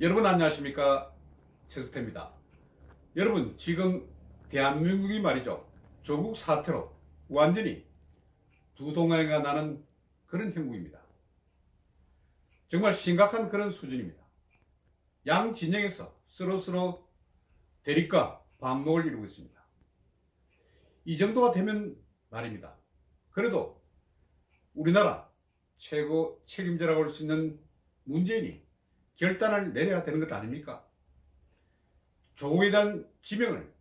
여러분 안녕하십니까 최석태입니다. 여러분 지금 대한민국이 말이죠 조국 사태로 완전히 두 동아리가 나는 그런 형국입니다. 정말 심각한 그런 수준입니다. 양 진영에서 서로서로 대립과 반목을 이루고 있습니다. 이 정도가 되면 말입니다. 그래도 우리나라 최고 책임자라고 할 수 있는 문재인이 결단을 내려야 되는 것 아닙니까? 조국에 대한 지명을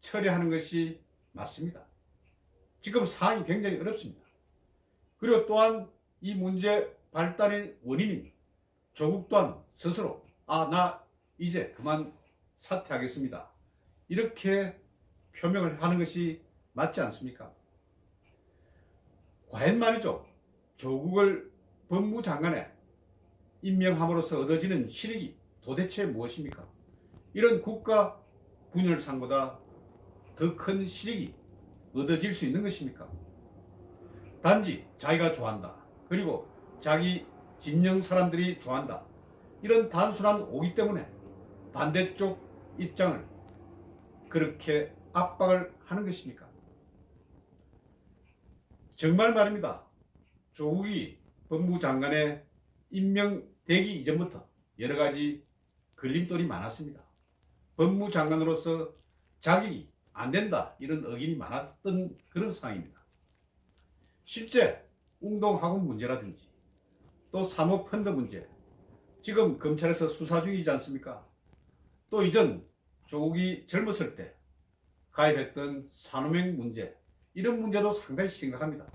처리하는 것이 맞습니다. 지금 상황이 굉장히 어렵습니다. 그리고 또한 이 문제 발단의 원인인 조국 또한 스스로 아, 나 이제 그만 사퇴하겠습니다. 이렇게 표명을 하는 것이 맞지 않습니까? 과연 말이죠. 조국을 법무장관에 임명함으로써 얻어지는 실익이 도대체 무엇입니까? 이런 국가 분열상보다 더 큰 실익이 얻어질 수 있는 것입니까? 단지 자기가 좋아한다. 그리고 자기 진영 사람들이 좋아한다. 이런 단순한 오기 때문에 반대쪽 입장을 그렇게 압박을 하는 것입니까? 정말 말입니다. 조국이 법무장관에 임명 되기 이전부터 여러 가지 걸림돌이 많았습니다. 법무장관으로서 자격이 안 된다 이런 의견이 많았던 그런 상황입니다. 실제 운동학원 문제라든지 또 사모펀드 문제 지금 검찰에서 수사 중이지 않습니까? 또 이전 조국이 젊었을 때 가입했던 산호맹 문제 이런 문제도 상당히 심각합니다.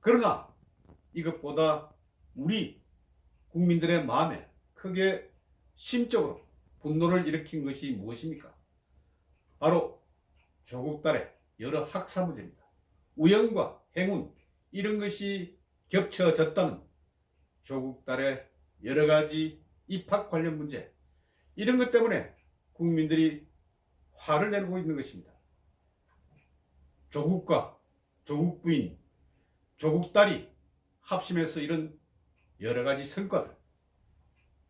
그러나 이것보다 우리 국민들의 마음에 크게 심적으로 분노를 일으킨 것이 무엇입니까? 바로 조국 딸의 여러 학사 문제입니다. 우연과 행운 이런 것이 겹쳐졌다는 조국 딸의 여러 가지 입학 관련 문제 이런 것 때문에 국민들이 화를 내고 있는 것입니다. 조국과 조국 부인, 조국 딸이 합심해서 이런 여러 가지 성과들,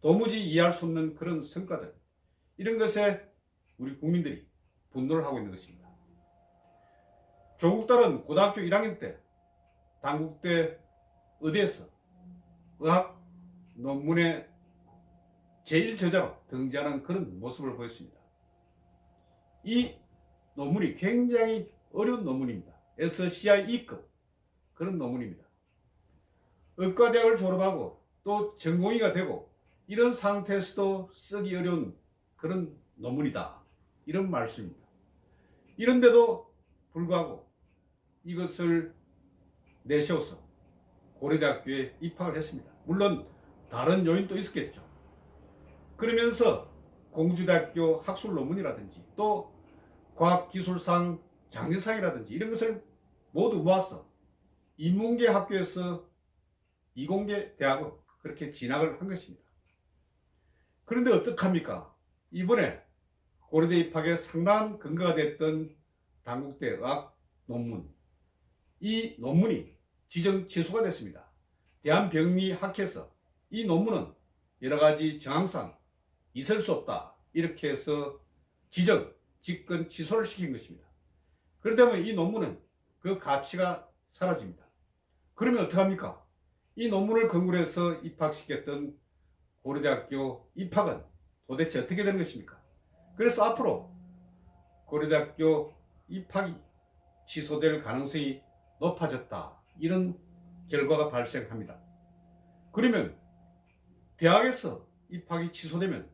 도무지 이해할 수 없는 그런 성과들, 이런 것에 우리 국민들이 분노를 하고 있는 것입니다. 조국 딸은 고등학교 1학년 때 당국대 의대에서 의학 논문의 제일 저자로 등장하는 그런 모습을 보였습니다. 이 논문이 굉장히 어려운 논문입니다. SCI 2급 그런 논문입니다. 의과대학을 졸업하고 또 전공의가 되고 이런 상태에서도 쓰기 어려운 그런 논문이다. 이런 말씀입니다. 이런데도 불구하고 이것을 내세워서 고려대학교에 입학을 했습니다. 물론 다른 요인도 있었겠죠. 그러면서 공주대학교 학술 논문이라든지 또 과학기술상 장려상이라든지 이런 것을 모두 모아서 인문계 학교에서 이공계 대학으로 그렇게 진학을 한 것입니다. 그런데 어떡합니까? 이번에 고려대 입학에 상당한 근거가 됐던 당국대 의학 논문. 이 논문이 지정 취소가 됐습니다. 대한병리학회에서 이 논문은 여러 가지 정황상 있을 수 없다. 이렇게 해서 지정, 직권 취소를 시킨 것입니다. 그렇다면 이 논문은 그 가치가 사라집니다. 그러면 어떡합니까? 이 논문을 근거로 해서 입학시켰던 고려대학교 입학은 도대체 어떻게 되는 것입니까? 그래서 앞으로 고려대학교 입학이 취소될 가능성이 높아졌다. 이런 결과가 발생합니다. 그러면 대학에서 입학이 취소되면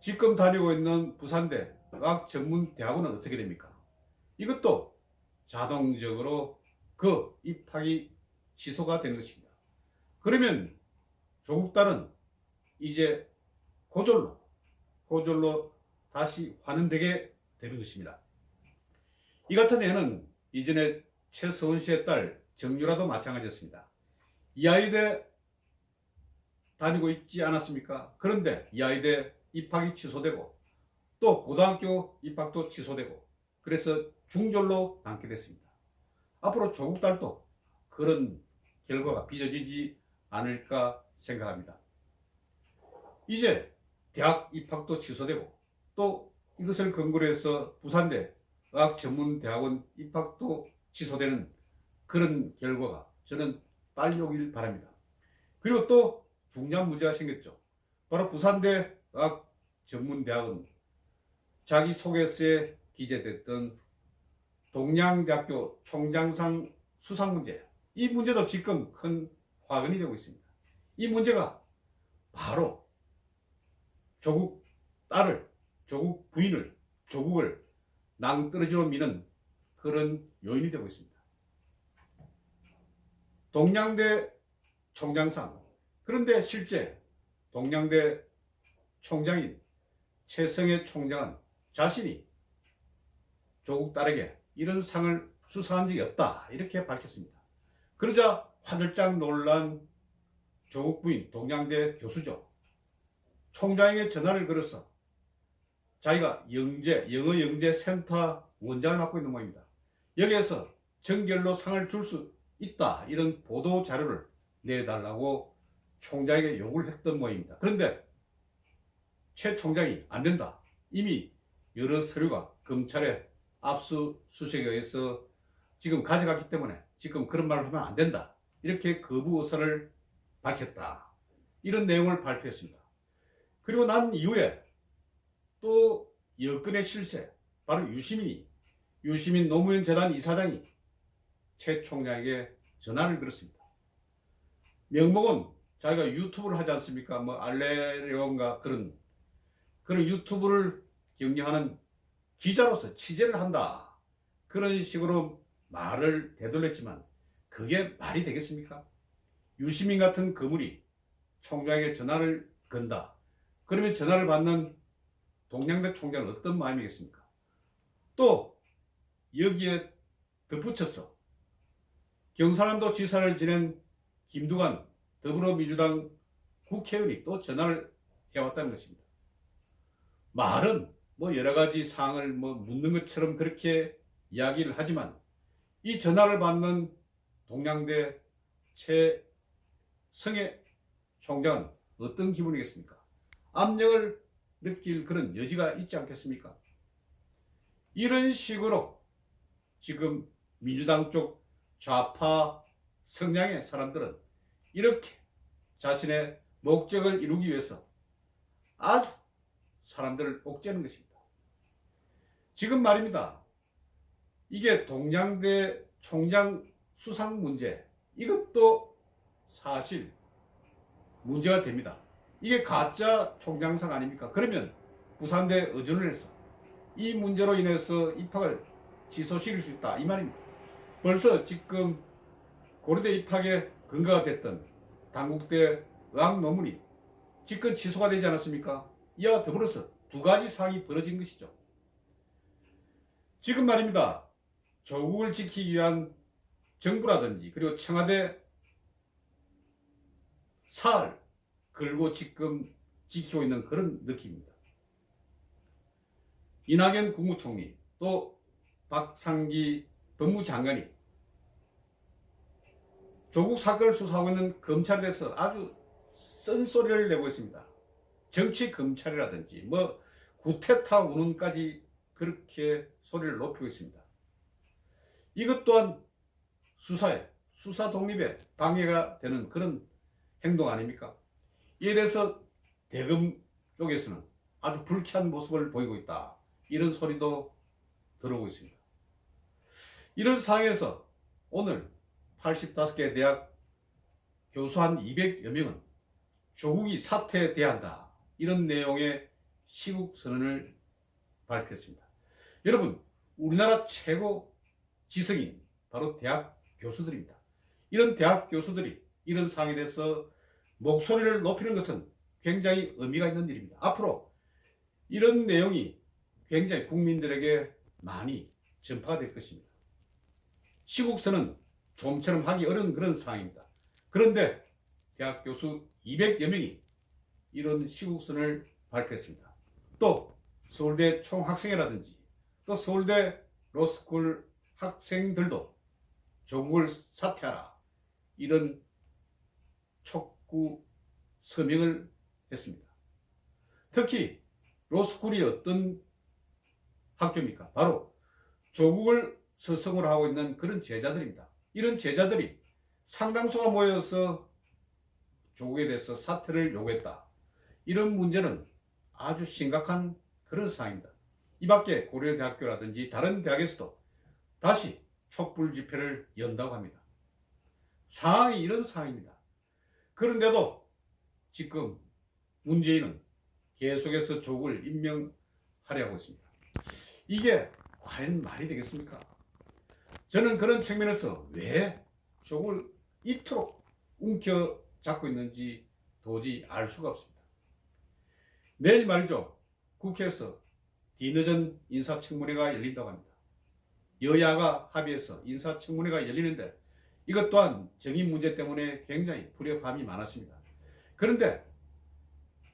지금 다니고 있는 부산대 의학전문대학원은 어떻게 됩니까? 이것도 자동적으로 그 입학이 취소가 되는 것입니다. 그러면 조국 딸은 이제 고졸로 고졸로 다시 환원되게 되는 것입니다. 이 같은 애는 이전에 최서원 씨의 딸 정유라도 마찬가지였습니다. 이아이대 다니고 있지 않았습니까? 그런데 이아이대 입학이 취소되고 또 고등학교 입학도 취소되고 그래서 중졸로 남게 됐습니다. 앞으로 조국 딸도 그런 결과가 빚어지지 않을까 생각합니다. 이제 대학 입학도 취소되고 또 이것을 근거로 해서 부산대 의학전문대학원 입학도 취소되는 그런 결과가 저는 빨리 오길 바랍니다. 그리고 또 중요한 문제가 생겼죠. 바로 부산대 의학전문대학은 자기 소개서에 기재됐던 동양대학교 총장상 수상 문제 이 문제도 지금 큰 화근이 되고 있습니다. 이 문제가 바로 조국 딸을 조국 부인을 조국을 낭떠러지로 미는 그런 요인이 되고 있습니다. 동양대 총장상 그런데 실제 동양대 총장인 최성해 총장은 자신이 조국 딸에게 이런 상을 수상한 적이 없다 이렇게 밝혔습니다. 그러자 화들짝 놀란 조국 부인 동양대 교수죠. 총장에게 전화를 걸어서 자기가 영재, 영어 영재 센터 원장을 맡고 있는 모입니다. 여기에서 정결로 상을 줄 수 있다. 이런 보도 자료를 내달라고 총장에게 요구를 했던 모입니다. 그런데 최 총장이 안 된다. 이미 여러 서류가 검찰에 압수수색에 의해서 지금 가져갔기 때문에 지금 그런 말을 하면 안 된다. 이렇게 거부 의사를 밝혔다. 이런 내용을 발표했습니다. 그리고 난 이후에 또 여건의 실세, 바로 유시민이, 유시민 노무현 재단 이사장이 최 총장에게 전화를 걸었습니다. 명목은 자기가 유튜브를 하지 않습니까? 뭐 알레리온가 그런 그런 유튜브를 경영하는 기자로서 취재를 한다. 그런 식으로 말을 되돌렸지만 그게 말이 되겠습니까? 유시민 같은 거물이 총장에게 전화를 건다. 그러면 전화를 받는 동양대 총장은 어떤 마음이겠습니까? 또 여기에 덧붙여서 경상남도 지사를 지낸 김두관 더불어민주당 국회의원이 또 전화를 해왔다는 것입니다. 말은 뭐 여러 가지 사항을 뭐 묻는 것처럼 그렇게 이야기를 하지만 이 전화를 받는 동양대 최성해 총장은 어떤 기분이겠습니까? 압력을 느낄 그런 여지가 있지 않겠습니까? 이런 식으로 지금 민주당 쪽 좌파 성향의 사람들은 이렇게 자신의 목적을 이루기 위해서 아주 사람들을 옥죄는 것입니다. 지금 말입니다. 이게 동양대 총장 수상 문제, 이것도 사실 문제가 됩니다. 이게 가짜 총장상 아닙니까? 그러면 부산대 의전을 해서 이 문제로 인해서 입학을 취소시킬 수 있다. 이 말입니다. 벌써 지금 고려대 입학에 근거가 됐던 당국대 의학 논문이 지금 취소가 되지 않았습니까? 이와 더불어서 두 가지 사항이 벌어진 것이죠. 지금 말입니다. 조국을 지키기 위한 정부라든지 그리고 청와대 살 걸고 지금 지키고 있는 그런 느낌입니다. 이낙연 국무총리 또 박상기 법무장관이 조국 사건을 수사하고 있는 검찰에 대해서 아주 쓴소리를 내고 있습니다. 정치 검찰이라든지 뭐 구테타 운운까지 그렇게 소리를 높이고 있습니다. 이것 또한 수사에 수사 독립에 방해가 되는 그런 행동 아닙니까? 이에 대해서 대검 쪽에서는 아주 불쾌한 모습을 보이고 있다. 이런 소리도 들어오고 있습니다. 이런 상황에서 오늘 85개 대학 교수 한 200여 명은 조국이 사퇴돼야 한다. 이런 내용의 시국 선언을 발표했습니다. 여러분, 우리나라 최고 지성인 바로 대학 교수들입니다. 이런 대학 교수들이 이런 상황에 대해서 목소리를 높이는 것은 굉장히 의미가 있는 일입니다. 앞으로 이런 내용이 굉장히 국민들에게 많이 전파가 될 것입니다. 시국선은 좀처럼 하기 어려운 그런 상황입니다. 그런데 대학 교수 200여 명이 이런 시국선을 발표했습니다. 또 서울대 총학생회라든지 또 서울대 로스쿨 학생들도 조국을 사퇴하라 이런 촉구 서명을 했습니다. 특히 로스쿨이 어떤 학교입니까? 바로 조국을 서성을 하고 있는 그런 제자들입니다. 이런 제자들이 상당수가 모여서 조국에 대해서 사퇴를 요구했다. 이런 문제는 아주 심각한 그런 상황입니다. 이 밖에 고려대학교라든지 다른 대학에서도 다시 촛불 집회를 연다고 합니다. 상황이 이런 상황입니다. 그런데도 지금 문재인은 계속해서 조국을 임명하려고 있습니다. 이게 과연 말이 되겠습니까? 저는 그런 측면에서 왜 조국을 이토록 움켜잡고 있는지 도저히 알 수가 없습니다. 내일 말이죠. 국회에서 뒤늦은 인사청문회가 열린다고 합니다. 여야가 합의해서 인사청문회가 열리는데 이것 또한 정의 문제 때문에 굉장히 불협화음이 많았습니다. 그런데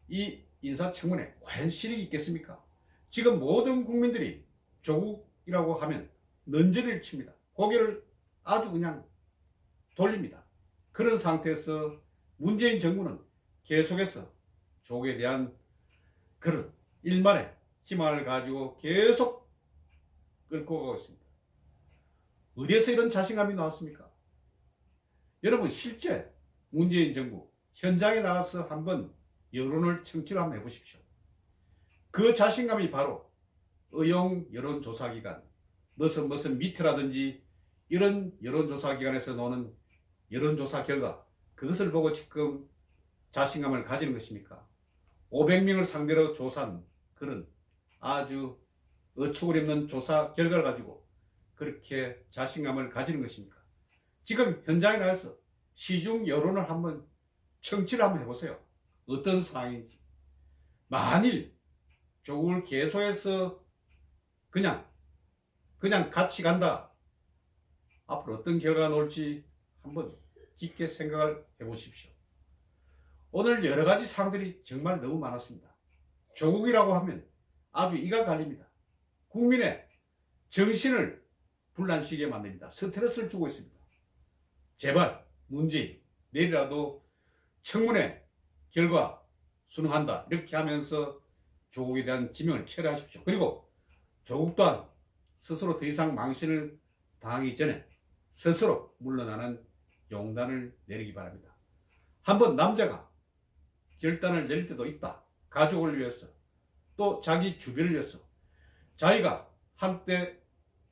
이 인사청문회 과연 실익이 있겠습니까? 지금 모든 국민들이 조국이라고 하면 넌지를 칩니다. 고개를 아주 그냥 돌립니다. 그런 상태에서 문재인 정부는 계속해서 조국에 대한 그런 일만의 희망을 가지고 계속 끌고 가고 있습니다. 어디에서 이런 자신감이 나왔습니까? 여러분 실제 문재인 정부 현장에 나가서 한번 여론을 청취를 한번 해보십시오. 그 자신감이 바로 의용 여론조사기관, 무슨 무슨 미트라든지 이런 여론조사기관에서 나오는 여론조사 결과 그것을 보고 지금 자신감을 가지는 것입니까? 500명을 상대로 조사한 그런 아주 어처구니없는 조사 결과를 가지고 그렇게 자신감을 가지는 것입니까? 지금 현장에 나가서 시중 여론을 한번 청취를 한번 해보세요. 어떤 상황인지. 만일 조국을 계속해서 그냥 그냥 같이 간다. 앞으로 어떤 결과가 나올지 한번 깊게 생각을 해보십시오. 오늘 여러 가지 상황들이 정말 너무 많았습니다. 조국이라고 하면 아주 이가 갈립니다. 국민의 정신을 불난시게 만듭니다. 스트레스를 주고 있습니다. 제발 문재인 내일이라도 청문회 결과 수능한다 이렇게 하면서 조국에 대한 지명을 철회하십시오. 그리고 조국 또한 스스로 더 이상 망신을 당하기 전에 스스로 물러나는 용단을 내리기 바랍니다. 한번 남자가 결단을 내릴 때도 있다. 가족을 위해서 또 자기 주변을 위해서 자기가 한때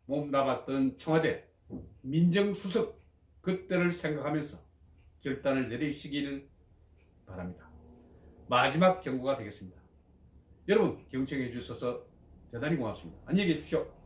몸담았던 청와대 민정수석 그때를 생각하면서 결단을 내리시길 바랍니다. 마지막 경고가 되겠습니다. 여러분 경청해 주셔서 대단히 고맙습니다. 안녕히 계십시오.